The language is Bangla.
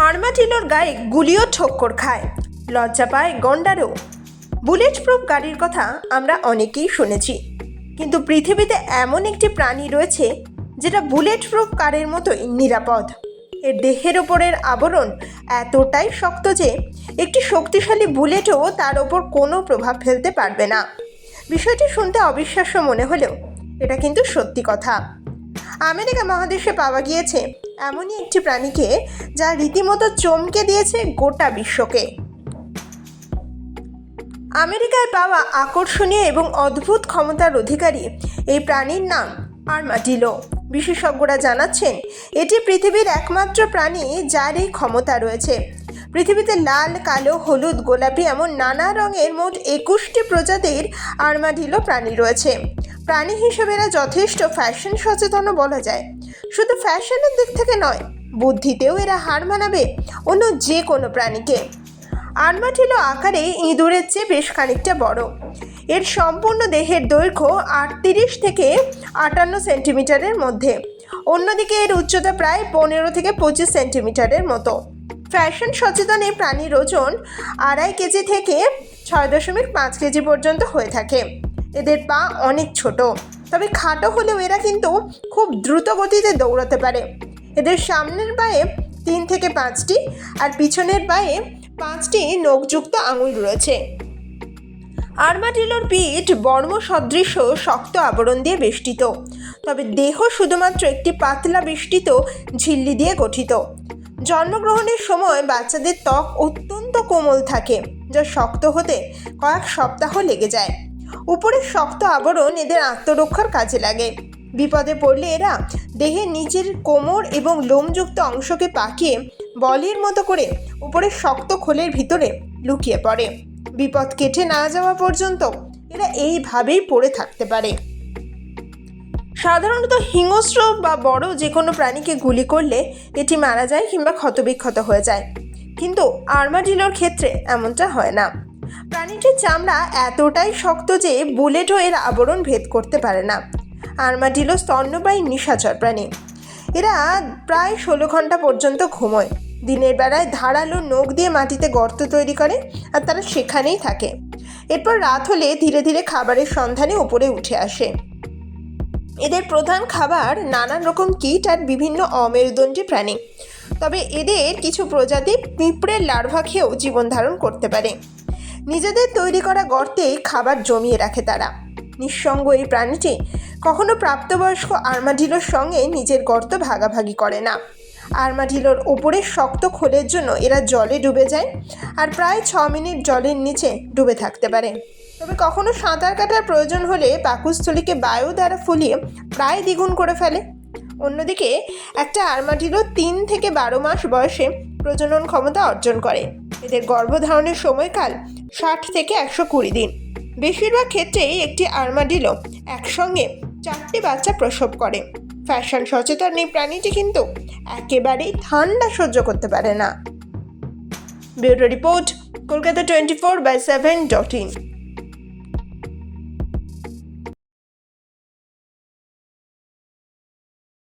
আর্মাটিলোর গায়ে গুলিও ঠক্কর খায়, লজ্জা পায় গন্ডারও। বুলেট প্রুফ গাড়ির কথা আমরা অনেকেই শুনেছি, কিন্তু পৃথিবীতে এমন একটি প্রাণী রয়েছে যেটা বুলেট প্রুফ কারের মতোই নিরাপদ। এর দেহের ওপরের আবরণ এতটাই শক্ত যে একটি শক্তিশালী বুলেটও তার ওপর কোনো প্রভাব ফেলতে পারবে না। বিষয়টি শুনতে অবিশ্বাস্য মনে হলেও এটা কিন্তু সত্যি কথা। আমেরিকা মহাদেশে পাওয়া গিয়েছে এমনই একটি প্রাণীকে যা রীতিমতো চমকে দিয়েছে গোটা বিশ্বকে। আমেরিকায় পাওয়া আকর্ষণীয় এবং অদ্ভুত ক্ষমতার অধিকারী এই প্রাণীর নাম আর্মাডিলো। বিশেষজ্ঞরা জানাচ্ছেন, এটি পৃথিবীর একমাত্র প্রাণী যার এই ক্ষমতা রয়েছে। পৃথিবীতে লাল, কালো, হলুদ, গোলাপি এমন নানা রঙের মোট একুশটি প্রজাতির আর্মাডিলো প্রাণী রয়েছে। প্রাণী হিসেবে এরা যথেষ্ট ফ্যাশন সচেতনও বলা যায়। শুধু ফ্যাশনের দিক থেকে নয়, বুদ্ধিতেও এরা হার মানাবে অন্য যে কোনো প্রাণীকে আর্মাটিলো আকারে ইঁদুরের চেয়ে বেশ খানিকটা বড়। এর সম্পূর্ণ দেহের দৈর্ঘ্য আটত্রিশ থেকে আটান্ন সেন্টিমিটারের মধ্যে। অন্যদিকে এর উচ্চতা প্রায় পনেরো থেকে পঁচিশ সেন্টিমিটারের মতো। ফ্যাশন সচেতন এই প্রাণীর ওজন আড়াই কেজি থেকে ছয় দশমিক পাঁচ কেজি পর্যন্ত হয়ে থাকে। এদের পা অনেক ছোট। তবে খাটো হলেও এরা কিন্তু খুব দ্রুত গতিতে দৌড়াতে পারে। এদের সামনের পায়ে তিন থেকে পাঁচটি আর পিছনের পায়ে পাঁচটি নখযুক্ত আঙুল রয়েছে। আর্মাডিলোর পিঠ বর্ম সদৃশ শক্ত আবরণ দিয়ে বেষ্টিত। তবে দেহ শুধুমাত্র একটি পাতলা বেষ্টিত ঝিল্লি দিয়ে গঠিত। জন্মগ্রহণের সময় বাচ্চাদের ত্বক অত্যন্ত কোমল থাকে, যা শক্ত হতে কয়েক সপ্তাহ লেগে যায়। উপরের শক্ত আবরণ এদের আত্মরক্ষার কাজে লাগে। বিপদে পড়লে এরা দেহের নিচের কোমর এবং লোমযুক্ত অংশকে পাকিয়ে বলের মতো করে উপরের শক্ত খোলের ভিতরে লুকিয়ে পড়ে। বিপদ কেটে না যাওয়া পর্যন্ত এরা এইভাবেই পড়ে থাকতে পারে। সাধারণত হিংস্র বা বড় যে কোনো প্রাণীকে গুলি করলে এটি মারা যায় কিংবা ক্ষতবিক্ষত হয়ে যায়। কিন্তু আর্মাডিলোর ক্ষেত্রে এমনটা হয় না। প্রাণীটির চামড়া এতটাই শক্ত যে বুলেটও এর আবরণ ভেদ করতে পারে না। আর্মাডিলো স্তন্যবায়ী নিশাচর প্রাণী এরা প্রায় ষোলো ঘণ্টা পর্যন্ত ঘুমোয়। দিনের বেলায় ধারালো নখ দিয়ে মাটিতে গর্ত তৈরি করে আর তারা সেখানেই থাকে। এরপর রাত হলে ধীরে ধীরে খাবারের সন্ধানে উপরে উঠে আসে। এদের প্রধান খাবার নানান রকম কীট আর বিভিন্ন অমেরুদণ্ডী প্রাণী। তবে এদের কিছু প্রজাতি পিঁপড়ের লার্ভা খেয়েও জীবন ধারণ করতে পারে। নিজেদের তৈরি করা গর্তেই খাবার জমিয়ে রাখে তারা। নিঃসঙ্গ এই প্রাণীটি কখনো প্রাপ্তবয়স্ক আর্মাডিলোর সঙ্গে নিজের গর্ত ভাগাভাগি করে না। আর্মাডিলোর ওপরের শক্ত খোলের জন্য এরা জলে ডুবে যায় আর প্রায় ছ মিনিট জলের নিচে ডুবে থাকতে পারে। তবে কখনো সাঁতার কাটার প্রয়োজন হলে পাকুস্থলীকে বায়ু দ্বারা ফুলিয়ে প্রায় দ্বিগুণ করে ফেলে। অন্যদিকে, একটা আর্মাডিলো তিন থেকে বারো মাস বয়সে প্রজনন ক্ষমতা অর্জন করে। এদের গর্ভধারণের সময়কাল ষাট থেকে একশো কুড়ি দিন। বেশিরভাগ ক্ষেত্রেই একটি আর্মাডিলো একসঙ্গে চারটি বাচ্চা প্রসব করে। ফ্যাশন সচেতন এই প্রাণীটি কিন্তু একেবারেই ঠান্ডা সহ্য করতে পারে না। Bureau report, Kolkata twenty four by seven dot in.